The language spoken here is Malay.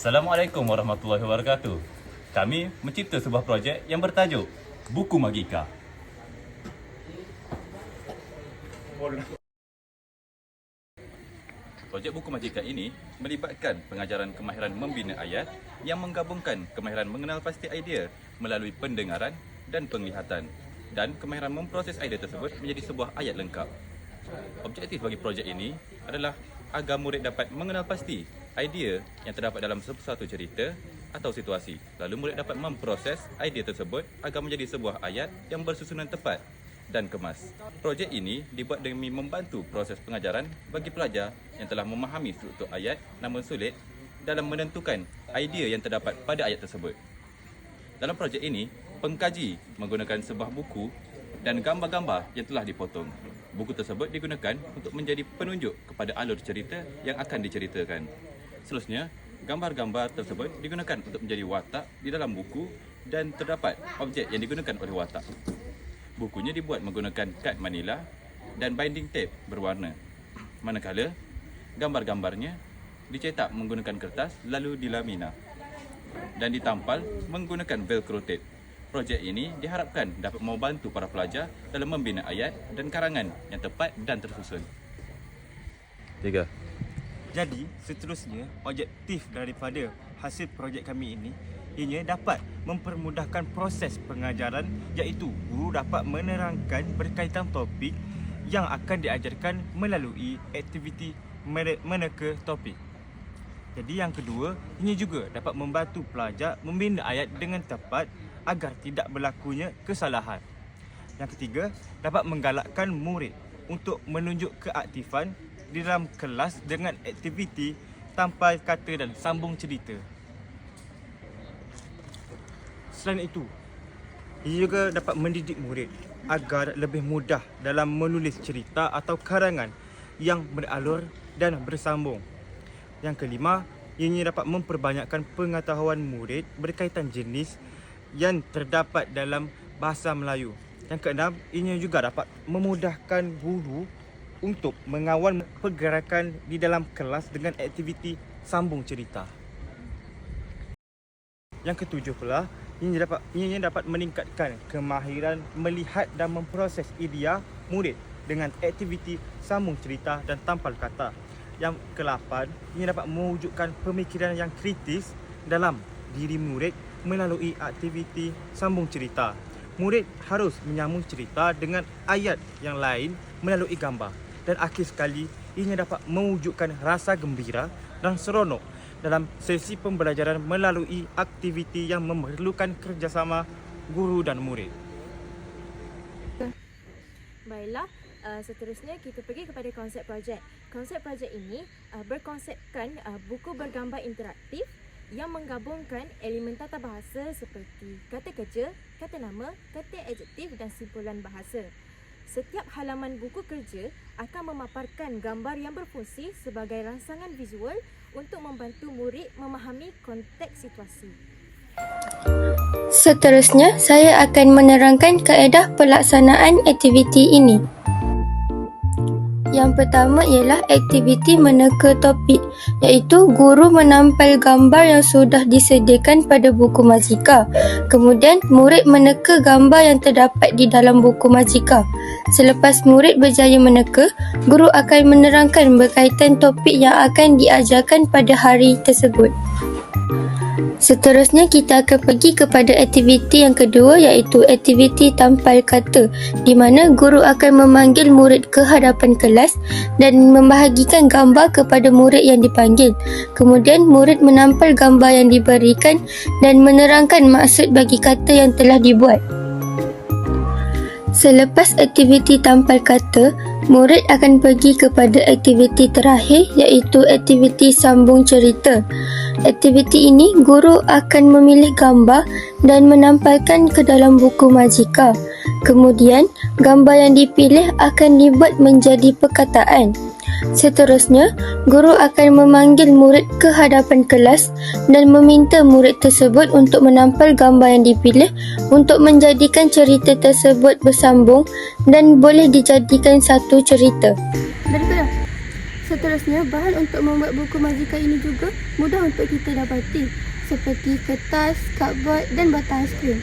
Assalamualaikum warahmatullahi wabarakatuh. Kami mencipta sebuah projek yang bertajuk Buku Magika. Projek Buku Magika ini melibatkan pengajaran kemahiran membina ayat yang menggabungkan kemahiran mengenal pasti idea melalui pendengaran dan penglihatan dan kemahiran memproses idea tersebut menjadi sebuah ayat lengkap. Objektif bagi projek ini adalah agar murid dapat mengenal pasti idea yang terdapat dalam sesuatu cerita atau situasi. Lalu murid dapat memproses idea tersebut agar menjadi sebuah ayat yang bersusunan tepat dan kemas. Projek ini dibuat demi membantu proses pengajaran bagi pelajar yang telah memahami struktur ayat namun sulit dalam menentukan idea yang terdapat pada ayat tersebut. Dalam projek ini, pengkaji menggunakan sebuah buku dan gambar-gambar yang telah dipotong. Buku tersebut digunakan untuk menjadi penunjuk kepada alur cerita yang akan diceritakan. Seterusnya, gambar-gambar tersebut digunakan untuk menjadi watak di dalam buku dan terdapat objek yang digunakan oleh watak. Bukunya dibuat menggunakan kad manila dan binding tape berwarna. Manakala gambar-gambarnya dicetak menggunakan kertas lalu dilamina dan ditampal menggunakan velcro tape. Projek ini diharapkan dapat membantu para pelajar dalam membina ayat dan karangan yang tepat dan tersusun. Tiga. Jadi, seterusnya, objektif daripada hasil projek kami ini ianya dapat mempermudahkan proses pengajaran iaitu guru dapat menerangkan berkaitan topik yang akan diajarkan melalui aktiviti meneka topik. Jadi yang kedua, ini juga dapat membantu pelajar membina ayat dengan tepat agar tidak berlakunya kesalahan. Yang ketiga, dapat menggalakkan murid untuk menunjuk keaktifan di dalam kelas dengan aktiviti tampal kata dan sambung cerita. Selain itu, ia juga dapat mendidik murid agar lebih mudah dalam menulis cerita atau karangan yang beralur dan bersambung. Yang kelima, ianya dapat memperbanyakkan pengetahuan murid berkaitan jenis yang terdapat dalam bahasa Melayu. Yang keenam, ianya juga dapat memudahkan guru untuk mengawal pergerakan di dalam kelas dengan aktiviti sambung cerita. Yang ketujuh pula, ianya dapat ianya dapat meningkatkan kemahiran melihat dan memproses idea murid dengan aktiviti sambung cerita dan tampal kata. Yang kelapan, ianya dapat mewujudkan pemikiran yang kritis dalam diri murid melalui aktiviti sambung cerita. Murid harus menyambung cerita dengan ayat yang lain melalui gambar. Dan akhir sekali, ianya dapat mewujudkan rasa gembira dan seronok dalam sesi pembelajaran melalui aktiviti yang memerlukan kerjasama guru dan murid. Baiklah, uh, seterusnya kita pergi kepada konsep projek. Konsep projek ini uh, berkonsepkan uh, buku bergambar interaktif yang menggabungkan elemen tata bahasa seperti kata kerja, kata nama, kata adjektif dan simpulan bahasa. Setiap halaman buku kerja akan memaparkan gambar yang berfungsi sebagai rangsangan visual untuk membantu murid memahami konteks situasi. Seterusnya, saya akan menerangkan kaedah pelaksanaan aktiviti ini. Yang pertama ialah aktiviti meneka topik, iaitu guru menampal gambar yang sudah disediakan pada buku majika. Kemudian, murid meneka gambar yang terdapat di dalam buku majika. Selepas murid berjaya meneka, guru akan menerangkan berkaitan topik yang akan diajarkan pada hari tersebut. Seterusnya kita akan pergi kepada aktiviti yang kedua iaitu aktiviti tampal kata di mana guru akan memanggil murid ke hadapan kelas dan membahagikan gambar kepada murid yang dipanggil. Kemudian murid menampal gambar yang diberikan dan menerangkan maksud bagi kata yang telah dibuat. Selepas aktiviti tampal kata, murid akan pergi kepada aktiviti terakhir iaitu aktiviti sambung cerita. Aktiviti ini guru akan memilih gambar dan menampalkan ke dalam buku majika. Kemudian, gambar yang dipilih akan dibuat menjadi perkataan. Seterusnya, guru akan memanggil murid ke hadapan kelas dan meminta murid tersebut untuk menampal gambar yang dipilih untuk menjadikan cerita tersebut bersambung dan boleh dijadikan satu cerita. Seterusnya, bahan untuk membuat buku majikan ini juga mudah untuk kita dapati seperti kertas, cardboard dan batang skrin.